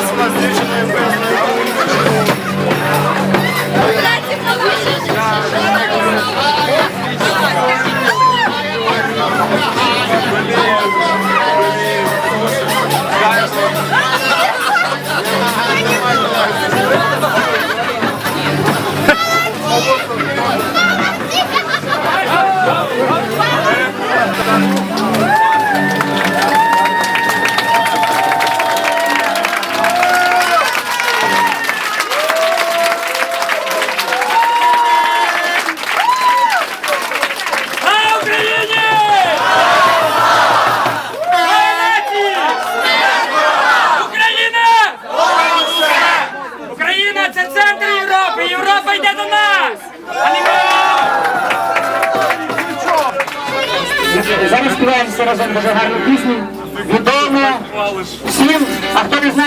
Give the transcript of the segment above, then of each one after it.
Москва зрішеною без Зараз співаємо разом дуже гарну пісню. Відомо всім, а хто не знає.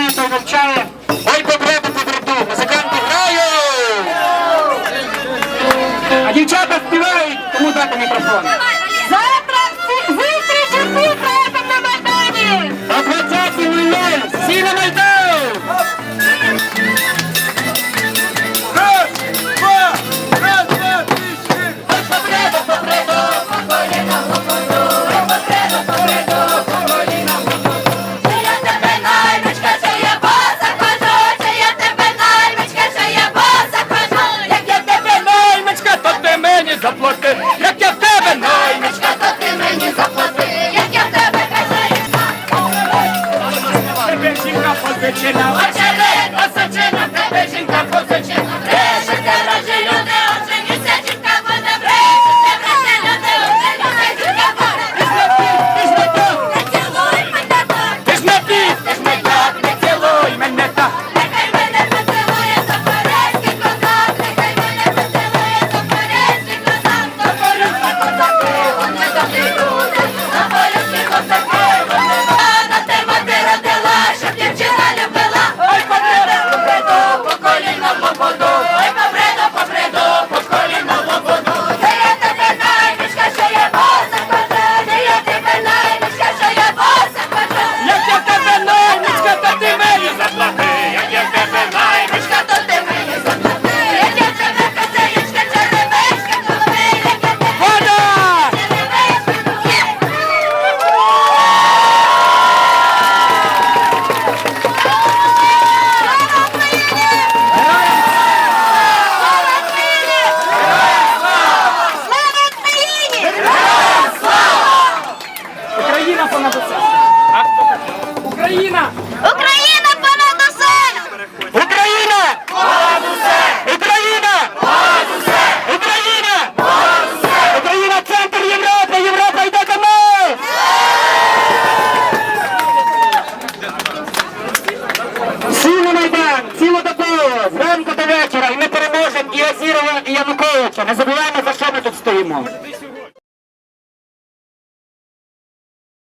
зранку до вечора і ми переможемо і Азірова, і Януковича. Не забуваємо, за що ми тут стоїмо.